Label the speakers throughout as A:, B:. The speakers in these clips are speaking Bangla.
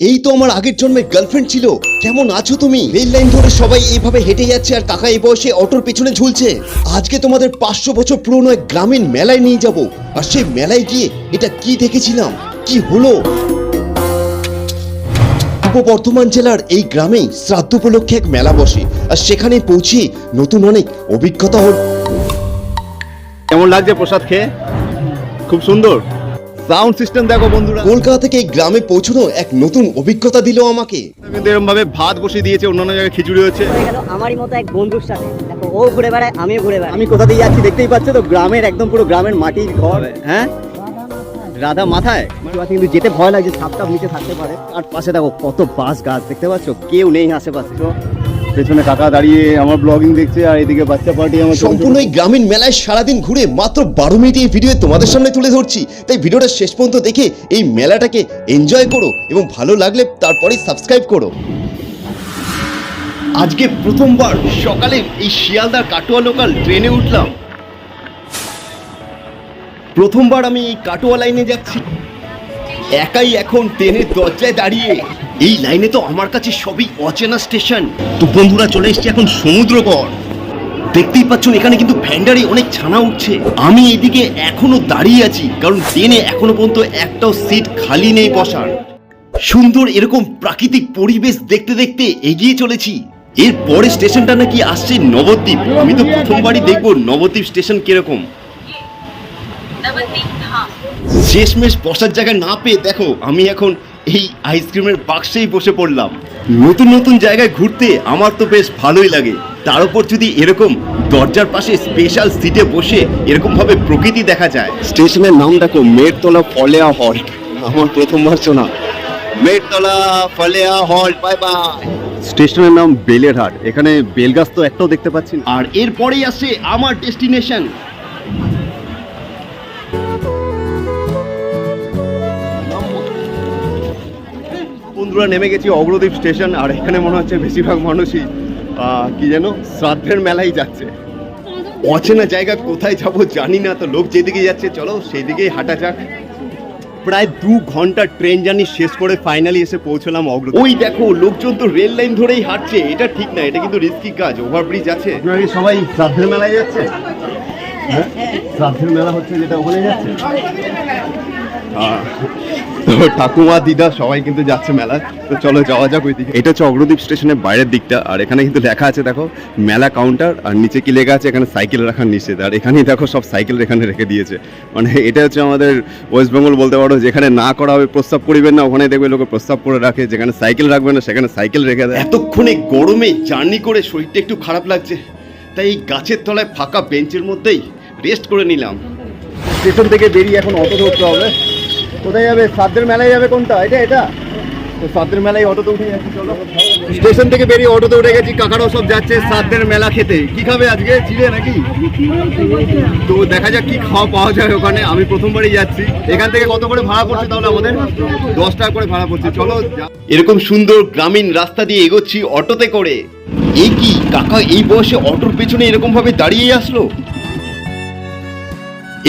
A: এই তো আমার আগের জন্মের গার্লফ্রেন্ড ছিল। কেমন আছো তুমি? রেল লাইন ধরে সবাই এইভাবে হেঁটে যাচ্ছে আর কাকা এই বয়সে অটোর পেছনে ঝুলছে। আজকে তোমাদের পাঁচশো বছর পুরনো এক গ্রামীণ মেলায় নিয়ে যাব। আর সেই মেলায় গিয়ে এটা কি দেখেছিলাম? কি হলো? পূর্ব বর্ধমান জেলার এই গ্রামেই শ্রাদ্ধ উপলক্ষে এক মেলা বসে। আর সেখানে পৌঁছে নতুন অনেক অভিজ্ঞতা হল।
B: কেমন লাগছে প্রসাদ খেয়ে? খুব সুন্দর। সাউন্ড সিস্টেম দেখো বন্ধুরা।
A: কলকাতা থেকে এই গ্রামে পৌঁছানো এক নতুন অভিজ্ঞতা দিল আমাকে।
B: কিন্তু এরকম ভাবে ভাত বসিয়ে দিয়েছে অন্যান্য জায়গায় খিচুড়ি হচ্ছে
C: আমারই মতো এক বন্ধুর সাথে। দেখো ও ঘুরে বেড়ায় আমিও ঘুরে বেড়াই।
B: আমি কোথা দিয়ে যাচ্ছি দেখতেই পাচ্ছ তো গ্রামের একদম পুরো গ্রামের মাটির ঘর হ্যাঁ? রাধা মাথায়। কিন্তু যেতে ভয় লাগছে সাপটা নিচে থাকতে পারে। আর পাশে দেখো কত বাঁশ গাছ দেখতে পাচ্ছ? কেউ নেই আশেপাশে। তো পেছনে কাকা দাঁড়িয়ে আমার ব্লগিং দেখছে আর এদিকে বাচ্চা পার্টি আমার
A: সম্পূর্ণ এই গ্রামীণ মেলায় সারাদিন ঘুরে মাত্র বারো মিনিট এই ভিডিও তোমাদের সামনে তুলে ধরছি। তাই ভিডিওটা শেষ পর্যন্ত দেখে এই মেলাটাকে এনজয় করো এবং ভালো লাগলে তারপরে সাবস্ক্রাইব করো। আজকে প্রথমবার সকালে এই শিয়ালদার কাটোয়া লোকাল ট্রেনে উঠলাম। প্রথমবার আমি এই কাটোয়া লাইনে যাচ্ছি। একাই এখন ট্রেনের দরজায় দাঁড়িয়ে এই লাইনে তো আমার কাছে সবই অচেনা স্টেশন। তো বন্ধুরা চলে এসছি এখন সমুদ্রকর দেখতেই পাচ্ছেন এখানে কিন্তু ভ্যান্ডারি অনেক ছানা উঠছে। আমি এদিকে এখনও দাঁড়িয়ে আছি কারণ ট্রেনে এখনও পর্যন্ত একটাও সিট খালি নেই বসার। সুন্দর এরকম প্রাকৃতিক পরিবেশ দেখতে দেখতে এগিয়ে চলেছি। এর পরে স্টেশনটা নাকি আসছে নবদ্বীপ। আমি তো প্রথমবারই দেখব নবদ্বীপ স্টেশন কীরকম। শেষমেশ বসার জায়গা না পেয়ে দেখো আমি এখন এই আইসক্রিমের বাক্সেই বসে পড়লাম। নতুন নতুন জায়গায় ঘুরতে আমার তো বেশ ভালোই লাগে। তার উপর যদি এরকম দরজার পাশে স্পেশাল সিটে বসে এরকম ভাবে প্রকৃতি দেখা যায়। স্টেশনের নাম দেখো মেরতলা ফলেয়া হল্ট আমার প্রথমবার শোনা। Mertala Phaleya halt bye bye
B: স্টেশনের নাম বেলেরহাট। এখানে বেলগাছ তো একটাও দেখতে পাচ্ছি না।
A: আর এরপরেই আসে আমার ডেস্টিনেশন।
B: বন্ধুরা, নেমে গেছি অগ্রদ্বীপ স্টেশন, আর এখানে মনে হচ্ছে বেশিরভাগ মানুষই কি যেন, শ্রাদ্ধের মেলাই যাচ্ছে।
A: অচেনা জায়গা, কোথায় যাব জানি না, তো লোক যেদিকে যাচ্ছে, চলো সেই দিকেই হাঁটা যাক।
B: প্রায় দু ঘণ্টা ট্রেন জার্নি শেষ করে ফাইনালি এসে পৌঁছলাম অগ্রদ্বীপ
A: ওই দেখো, লোকজন তো রেল লাইন ধরেই হাঁটছে, এটা ঠিক না, এটা কিন্তু রিস্কি কাজ ওভারব্রিজ আছে।
B: সবাই শ্রাদ্ধের মেলায় যাচ্ছে? হ্যাঁ? শ্রাদ্ধের মেলা হচ্ছে যেটা ওখানে যাচ্ছে? তো ঠাকুমা দিদা সবাই কিন্তু যাচ্ছে মেলা তো চলো যাওয়া যাক ওই দিকে এটা হচ্ছে অগ্রদ্বীপ স্টেশনের বাইরের দিকটা আর এখানে কিন্তু লেখা আছে দেখো মেলা কাউন্টার আর নিচে কি লেখা আছে এখানে সাইকেল রাখার নিষেধ। আর এখানেই দেখো সব সাইকেল এখানে রেখে দিয়েছে। মানে এটা হচ্ছে আমাদের ওয়েস্ট বেঙ্গল বলতে পারো যেখানে না করা হবে প্রস্তাব করিবেন না ওখানে দেখবে লোকে প্রস্তাব করে রাখে যেখানে সাইকেল রাখবে না সেখানে সাইকেল রেখে দেয়।
A: এতক্ষণে গরমে জার্নি করে শরীরটা একটু খারাপ লাগছে তাই এই গাছের তলায় ফাঁকা বেঞ্চের মধ্যেই রেস্ট করে নিলাম।
B: স্টেশন থেকে বেরিয়ে এখন অটো ধরতে হবে। কোথায় যাবে? সাদ্রের মেলায় যাবে কোনটা? এটা এটা? তো সাদ্রের মেলায় অটোতে উঠে যাচ্ছি চলো। স্টেশন থেকে বেরিয়ে অটোতে উঠে গেছি, কাকারাও সব যাচ্ছে সাদ্রের মেলা খেতে। কি খাবে আজকে? চিড়ে নাকি? তো দেখা যাক কি খাওয়া পাওয়া যায় ওখানে। আমি প্রথমবারই যাচ্ছি। এখান থেকে কত করে ভাড়া পড়ছে তাহলে আমাদের? দশ টাকা করে ভাড়া পড়ছে। চলো
A: এরকম সুন্দর গ্রামীণ রাস্তা দিয়ে এগোচ্ছি অটোতে করে। এই কি, কাকা এই বয়সে অটোর পেছনে এরকম ভাবে দাঁড়িয়ে আসলো?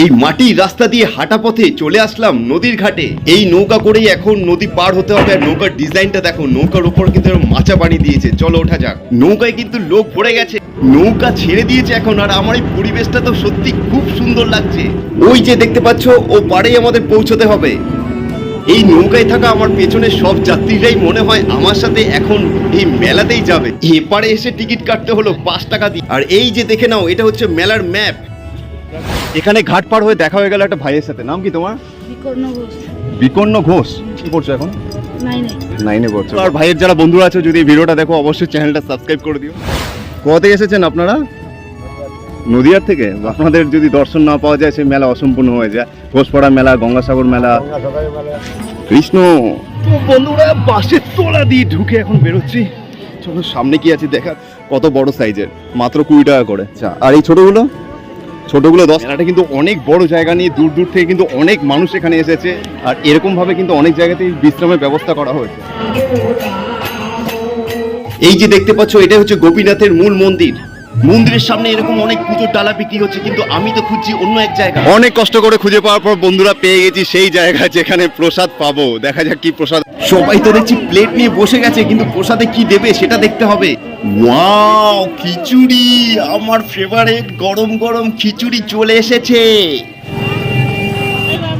A: এই মাটির রাস্তা দিয়ে হাঁটা পথে চলে আসলাম নদীর ঘাটে। এই নৌকা করেই এখন নদী পার হতে হবে আর নৌকার ডিজাইনটা দেখো, নৌকার উপর কিন্তু মাচা বানিয়ে দিয়েছে। চলো ওঠা যাক। নৌকায় কিন্তু লোক ভরে গেছে। নৌকা ছেড়ে দিয়েছে এখন আর আমার এই পরিবেশটা তো সত্যি খুব সুন্দর লাগছে। ওই যে দেখতে পাচ্ছ, ও পাড়েই আমাদের পৌঁছতে হবে। এই নৌকায় থাকা আমার পেছনে সব যাত্রীরাই মনে হয় আমার সাথে এখন এই মেলাতেই যাবে। এপারে এসে টিকিট কাটতে হলো পাঁচ টাকা দিয়ে। আর এই যে দেখে নাও, এটা হচ্ছে মেলার ম্যাপ।
B: এখানে ঘাট পার হয়ে দেখা হয়ে গেল একটা ভাইয়ের সাথে। নাম কি তোমার?
D: বিকর্ণ ঘোষ।
B: বিকর্ণ ঘোষ। কি করছ এখন?
D: নাইনে।
B: পড়ছো। আর ভাইয়ের যারা বন্ধুরা আছে যদি ভিডিওটা দেখো অবশ্যই চ্যানেলটা সাবস্ক্রাইব করে দিও। কোথা থেকে এসেছেন আপনারা? নদিয়ার থেকে? আপনাদের যদি দর্শন না পাওয়া যায় সেই মেলা অসম্পূর্ণ হয়ে যায়। ঘোষপাড়া মেলা গঙ্গাসাগর মেলা। কৃষ্ণ! বন্ধুরা বাসের তোলা দিয়ে ঢুকে এখন বেরোচ্ছি। চলো সামনে কি আছে দেখা? কত বড় সাইজের মাত্র কুড়ি টাকা করে। আচ্ছা আর এই ছোটগুলো? ছোটগুলো দশ। মেলাটা কিন্তু অনেক বড় জায়গা নিয়ে দূর দূর থেকে কিন্তু অনেক মানুষ এখানে এসেছে। আর এরকমভাবে কিন্তু অনেক জায়গাতেই বিশ্রামের ব্যবস্থা করা হয়েছে।
A: এই যে দেখতে পাচ্ছ এটা হচ্ছে গোপীনাথের মূল মন্দির। মন্দিরের সামনে এরকম অনেক পুজোর ডালা বিক্রি হচ্ছে কিন্তু আমি তো খুঁজছি অন্য এক জায়গা।
B: অনেক কষ্ট করে খুঁজে পাওয়ার পর বন্ধুরা পেয়ে গেছি সেই জায়গা যেখানে প্রসাদ পাবো। দেখা যাক কি প্রসাদ
A: সবাই তো দেখছি প্লেট নিয়ে বসে গেছে কিন্তু প্রসাদে কি দেবে সেটা দেখতে হবে। ওয়াও খিচুড়ি! আমার ফেভারিট গরম গরম খিচুড়ি চলে এসেছে।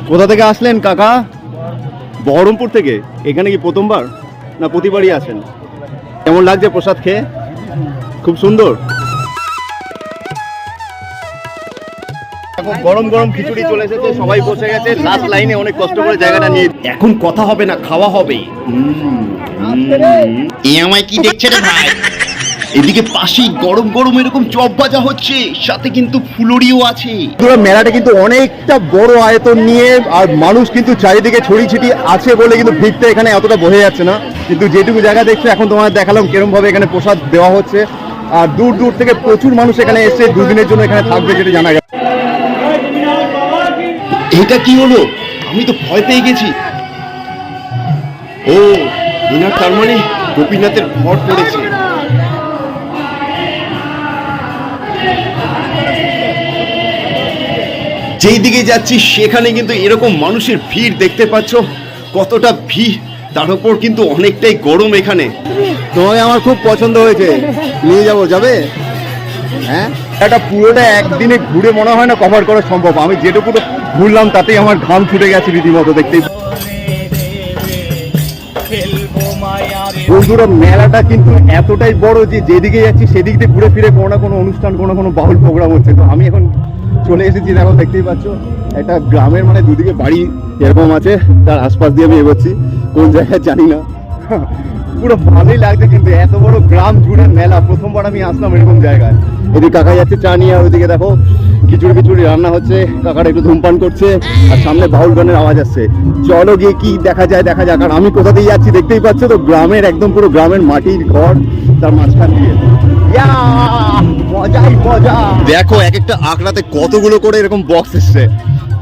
B: কোথা থেকে আসলেন কাকা? বহরমপুর থেকে। এখানে কি প্রথমবার? না প্রতিবারই আসেন? কেমন লাগছে প্রসাদ খেয়ে? খুব সুন্দর। গরম গরম খিচুড়ি চলে এসেছে সবাই বসে গেছে লাস্ট লাইনে অনেক কষ্ট করে জায়গাটা নিয়ে
A: এখন কথা হবে না খাওয়া হবে। এ আমায় কি দেখছে রে ভাই? এদিকে পাশেই গরম গরম এরকম চপ ভাজা হচ্ছে সাথে কিন্তু ফুলুরিও আছে।
B: বন্ধুরা মেলাটা কিন্তু অনেকটা বড় আয়তন নিয়ে আর মানুষ কিন্তু চারিদিকে ছড়িয়ে ছিটি আছে বলে কিন্তু ভিড়টা এখানে এতটা বোঝা যাচ্ছে না। কিন্তু যেটুকু জায়গা দেখছ এখন তোমার দেখালাম কিরম ভাবে এখানে প্রসাদ দেওয়া হচ্ছে। আর দূর দূর থেকে প্রচুর মানুষ এখানে এসে দুদিনের জন্য এখানে থাকবে যেটা জানা গেছে।
A: এটা কি হলো? আমি তো ভয় পেয়ে গেছি। ও এনার তার মানে গোপীনাথের ভর পড়েছে। যেই দিকে যাচ্ছি, সেখানে কিন্তু এরকম মানুষের ভিড় দেখতে পাচ্ছ। কতটা ভিড়, তার উপর কিন্তু অনেকটাই গরম এখানে।
B: তোমাকে আমার খুব পছন্দ হয়েছে। নিয়ে যাব, যাবে? হ্যাঁ? এটা পুরোটা একদিনে ঘুরে মনে হয় না কভার করা সম্ভব। আমি যেটুকু ঘুরলাম তাতেই আমার ঘাম ছুটে গেছে রীতিমতো, দেখতেই বন্ধুরা, মেলাটা কিন্তু এতটাই বড় যে যেদিকে যাচ্ছি, সেদিক দিয়ে ঘুরে ফিরে কোনো না কোনো অনুষ্ঠান, কোনো কোনো বাউল প্রোগ্রাম হচ্ছে। তো আমি এখন চলে এসেছি, দেখো, দেখতেই পাচ্ছ, একটা গ্রামের মানে দুদিকে বাড়ি এরকম আছে, তার আশপাশ দিয়ে আমি এগোচ্ছি, কোন জায়গায় জানি না। পুরো ভালোই লাগছে কিন্তু, এত বড় গ্রাম জুড়ে মেলা, প্রথমবার আমি আসলাম এরকম জায়গায়। এদিকে কাকা যাচ্ছে চা নিয়ে, আর ওইদিকে দেখো খিচুড়ি খিচুড়ি রান্না হচ্ছে কাকারা একটু ধূমপান করছে, আর সামনে বাউল গানের আওয়াজ আসছে। চলো গিয়ে কি দেখা যায়, দেখা যাক। আর আমি কোথা দিয়ে যাচ্ছি দেখতেই পাচ্ছ তো, গ্রামের একদম পুরো গ্রামের মাটির ঘর, তার মাঝখান দিয়ে। দেখো, এক একটা আঁকড়াতে কতগুলো করে এরকম বক্স এসছে।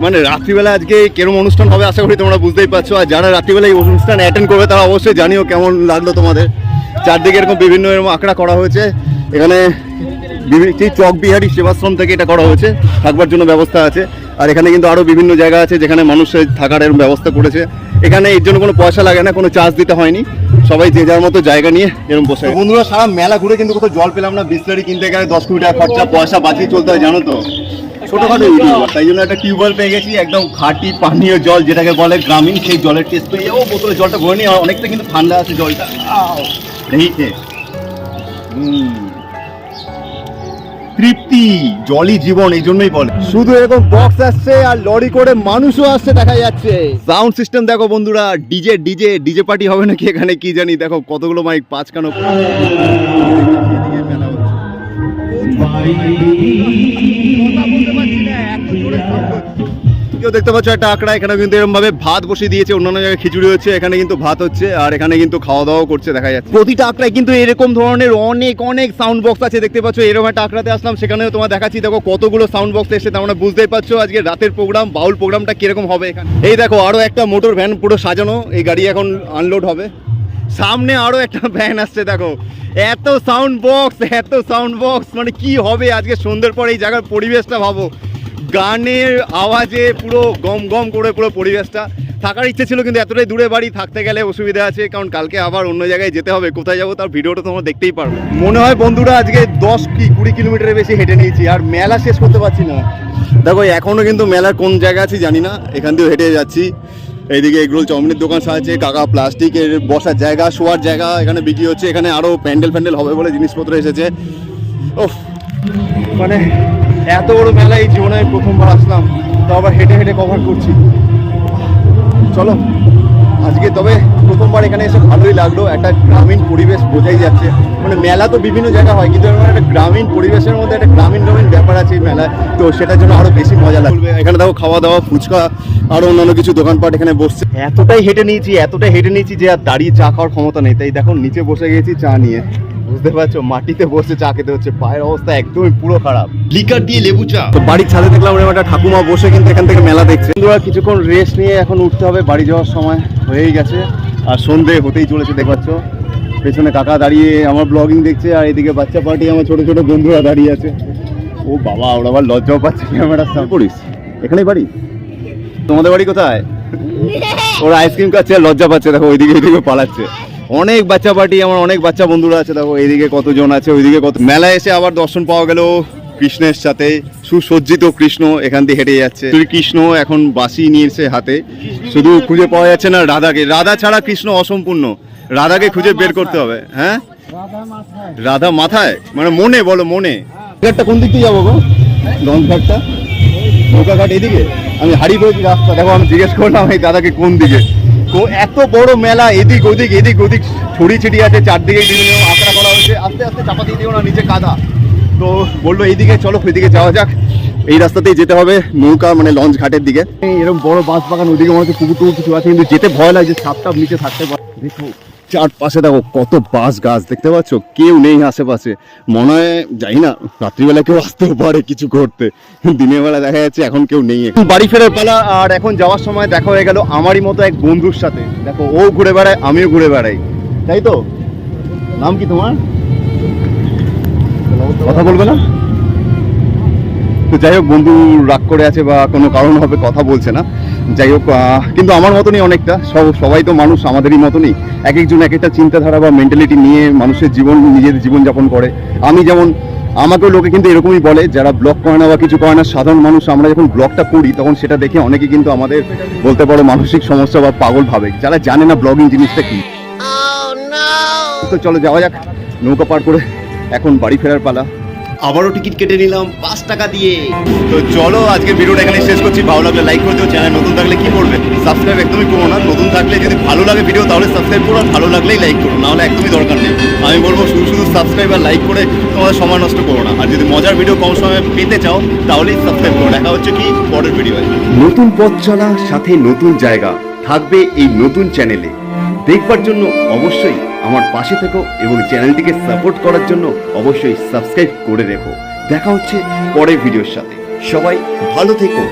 B: মানে রাত্রিবেলা আজকে কেরম অনুষ্ঠান হবে আশা করি তোমরা বুঝতেই পারছ। আর যারা রাত্রিবেলা এই অনুষ্ঠান অ্যাটেন্ড করবে, তারা অবশ্যই জানিও কেমন লাগল তোমাদের। চারদিকে এরকম বিভিন্ন এরকম আঁকড়া করা হয়েছে। এখানে সেই চক বিহারি সেবাশ্রম থেকে এটা করা হয়েছে থাকবার জন্য ব্যবস্থা আছে। আর এখানে কিন্তু আরও বিভিন্ন জায়গা আছে যেখানে মানুষের থাকার এরকম ব্যবস্থা করেছে। এখানে এর জন্য কোনো পয়সা লাগে না কোনো চার্জ দিতে হয়নি। সবাই যে যার মতো জায়গা নিয়ে এরকম বসে বন্ধুরা সারা মেলা ঘুরে কিন্তু কোথাও জল পেলাম না বিসলারি কিনতে গেলে দশ কোটি টাকা খরচা পয়সা বাঁচিয়ে চলতে হয় জানো তো? ছোটোখাটো ইউটিউবার তাই জন্য একটা টিউবওয়েল পেয়ে গেছি একদম খাঁটি পানীয় জল যেটাকে বলে গ্রামীণ সেই জলের টেস্ট পেয়ে যাব। বোতলে জলটা ভরে আর অনেকটা কিন্তু ঠান্ডা আছে জলটা। আও, হুম। তৃপ্তি জলই জীবন এই জন্যই বলে। শুধু এরকম বক্স আসছে আর লরি করে মানুষও আসছে দেখা যাচ্ছে। সাউন্ড সিস্টেম দেখো বন্ধুরা ডিজে ডিজে ডিজে পার্টি হবে নাকি এখানে কি জানি দেখো কতগুলো মাইক পাঁচ কানো কেউ দেখতে পাচ্ছ একটা আঁকড়া এখানে কিন্তু এরকম ভাবে ভাত বসিয়ে দিয়েছে, অন্যান্য জায়গায় খিচুড়ি হচ্ছে, এখানে কিন্তু ভাত হচ্ছে, আর এখানে কিন্তু খাওয়া দাওয়া করছে, দেখা যাচ্ছে। প্রতিটা আঁকড়ায় কিন্তু এরকম ধরনের অনেক অনেক সাউন্ড বক্স আছে, দেখতে পাচ্ছ, এরকম একটা আঁকড়াতে আসলাম, সেখানেও তোমার দেখাচ্ছি, দেখো কতগুলো সাউন্ড বক্স এসে তার মানে বুঝতেই পারছ আজকে রাতের প্রোগ্রাম বাউল প্রোগ্রামটা কীরকম হবে এখানে। এই দেখো, আরও একটা মোটর ভ্যান পুরো সাজানো, এই গাড়ি এখন আনলোড হবে। সামনে আরও একটা ভ্যান আসছে, দেখো। এত সাউন্ড বক্স এত সাউন্ড বক্স মানে কি হবে আজকে সন্ধ্যের পর এই জায়গার পরিবেশটা ভাবো। গানের আওয়াজে পুরো গম গম করে পুরো পরিবেশটা। থাকার ইচ্ছে ছিল কিন্তু এতটাই দূরে বাড়ি, থাকতে গেলে অসুবিধা আছে, কারণ কালকে আবার অন্য জায়গায় যেতে হবে, কোথায় যাব তার ভিডিওটা তোমরা দেখতেই পারবে। মনে হয় বন্ধুরা আজকে দশ কি কুড়ি কিলোমিটারের বেশি হেঁটে নিয়েছি, আর মেলা শেষ করতে পারছি না। দেখো এখনও কিন্তু মেলার কোন জায়গা আছে জানি না, এখান দিয়ে হেঁটে যাচ্ছি। এইদিকে এগরোল চাউমিনের দোকান সাজাচ্ছে, কাকা প্লাস্টিকের বসার জায়গা, শোয়ার জায়গা এখানে বিক্রি হচ্ছে, এখানে আরও প্যান্ডেল ফ্যান্ডেল হবে বলে জিনিসপত্র এসেছে। ওহ মানে এত বড় মেলা এই জীবনে আমি প্রথমবার আসলাম, তো আবার হেঁটে হেঁটে কভার করছি। চলো, আজকে তবে প্রথমবার এখানে এসে ভালোই লাগল একটা গ্রামীণ পরিবেশ বোঝাই যাচ্ছে। মানে মেলা তো বিভিন্ন জায়গা হয় কিন্তু এরকম একটা গ্রামীণ পরিবেশের মধ্যে একটা গ্রামীণ গ্রামীণ ব্যাপার আছে এই মেলায়। তো সেটার জন্য আরও বেশি মজা লাগবে এখানে দেখো খাওয়া দাওয়া ফুচকা আরও অন্যান্য কিছু দোকানপাট এখানে বসছে। এতটাই হেঁটে নিয়েছি এতটাই হেঁটে নিয়েছি যে আর দাঁড়িয়ে চা খাওয়ার ক্ষমতা নেই। তাই দেখো নিচে বসে গেছি চা নিয়ে। বুঝতে পারছ? মাটিতে বসে চা খেতে হচ্ছে। পায়ের অবস্থা একদমই পুরো খারাপ।
A: লিকার দিয়ে লেবু চা।
B: তো বাড়ির ছাদে দেখলাম একটা ঠাকুমা বসে কিন্তু এখান থেকে মেলা দেখছে। কিছুক্ষণ রেস্ট নিয়ে এখন উঠতে হবে। বাড়ি যাওয়ার সময় হয়েই গেছে। আর সন্ধে হতেই চলেছে দেখতে পাচ্ছ। পেছনে কাকা দাঁড়িয়ে আমার ব্লগিং দেখছে আর এদিকে বাচ্চা পার্টি আমার ছোট ছোট বন্ধুরা দাঁড়িয়ে আছে। ও বাবা ওরা আবার লজ্জাও পাচ্ছে ক্যামেরার সামনে। করিস। এখানেই বাড়ি? তোমাদের বাড়ি কোথায়? ওরা আইসক্রিম খাচ্ছে আর লজ্জা পাচ্ছে দেখো ওইদিকে ওইদিকে পালাচ্ছে। অনেক বাচ্চা পার্টি আমার অনেক বাচ্চা বন্ধুরা আছে দেখো এইদিকে কতজন আছে ওইদিকে কত মেলায় এসে আবার দর্শন পাওয়া গেল। কৃষ্ণের সাথে সুসজ্জিত কৃষ্ণ এখান দিয়ে হেঁটে যাচ্ছে। শ্রী কৃষ্ণ এখন বাসি নিয়েছে হাতে। শুধু খুঁজে পাওয়া যাচ্ছে না রাধাকে। রাধা ছাড়া কৃষ্ণ অসম্পূর্ণ। রাধাকে খুঁজে বের করতে হবে হ্যাঁ? রাধা মাথায়। মানে মনে বলো মনে। ঘাটটা কোন দিক দিয়ে যাব গো? লঞ্চ ঘাটটা নৌকা এদিকে? আমি হারিয়ে ফেলেছি রাস্তা। দেখো আমি জিজ্ঞেস করলাম এই দাদাকে কোন দিকে? এত বড় মেলা এদিক ওদিক এদিক ওদিক ছড়িয়ে ছিটিয়ে আছে চারদিকে বিভিন্ন আঁকড়া করা হয়েছে। আস্তে আস্তে চাপা দিয়ে দিও না নিচে কাদা। তো বলল এইদিকে চলো ওইদিকে যাওয়া যাক। এই রাস্তাতেই যেতে হবে নৌকা মানে লঞ্চ ঘাটের দিকে। এরকম বড় বাঁশ বাগান ওদিকে মনে হচ্ছে পুকুর টুকুর কিছু আছে কিন্তু যেতে ভয় লাগে যে সাপ টাপ নিচে থাকতে পারে দেখো চারপাশে দেখো কত বাঁশ গাছ দেখতে পাচ্ছ? কেউ নেই আশেপাশে। মনে হয় যাই না রাত্রিবেলা কেউ আসতেও পারে কিছু করতে। দিনের বেলা দেখা যাচ্ছে এখন কেউ নেই। বাড়ি ফেরার পালা আর এখন যাওয়ার সময় দেখা হয়ে গেল আমারই মতো এক বন্ধুর সাথে। দেখো ও ঘুরে বেড়ায় আমিও ঘুরে বেড়াই। তাই তো? নাম কি তোমার? কথা বলবে না? তো যাই হোক বন্ধু রাগ করে আছে বা কোনো কারণ হবে কথা বলছে না। যাই হোক কিন্তু আমার মতনই অনেকটা। সব সবাই তো মানুষ আমাদেরই মতনই। এক একজন এক একটা চিন্তাধারা বা মেন্টালিটি নিয়ে মানুষের জীবন নিজের জীবনযাপন করে। আমি যেমন আমাকেও লোকে কিন্তু এরকমই বলে যারা ব্লগ করে না বা কিছু করে না সাধারণ মানুষ আমরা যখন ব্লগটা করি তখন সেটা দেখে অনেকে কিন্তু আমাদের বলতে পারো মানসিক সমস্যা বা পাগল ভাবে। যারা জানে না ব্লগিং জিনিসটা কি। তো চলো যাওয়া যাক নৌকা পার করে এখন বাড়ি ফেরার পালা।
A: আবারও টিকিট কেটে নিলাম পাঁচ টাকা দিয়ে।
B: তো চলো আজকে ভিডিওটা এখানে শেষ করছি। ভালো লাগলে লাইক করে দিও চ্যানেল নতুন থাকলে কি করবে? সাবস্ক্রাইব একদমই করো না। নতুন থাকলে যদি ভালো লাগে ভিডিও তাহলে সাবস্ক্রাইব করো আর ভালো লাগলেই লাইক করো। নাহলে একদমই দরকার নেই। আমি বলব শুধু শুধু সাবস্ক্রাইব আর লাইক করে তোমাদের সময় নষ্ট করো না। আর যদি মজার ভিডিও কম সময়ে পেতে চাও তাহলেই সাবস্ক্রাইব করো। দেখা হচ্ছে কি পরের ভিডিও
A: নতুন পথ চলা সাথে নতুন জায়গা। থাকবে এই নতুন চ্যানেলে দেখবার জন্য অবশ্যই আমার পাশে থেকো এবং চ্যানেলটিকে সাপোর্ট করার জন্য অবশ্যই সাবস্ক্রাইব করে রেখো। দেখা হচ্ছে পরের ভিডিওর সাথে। সবাই ভালো থেকো।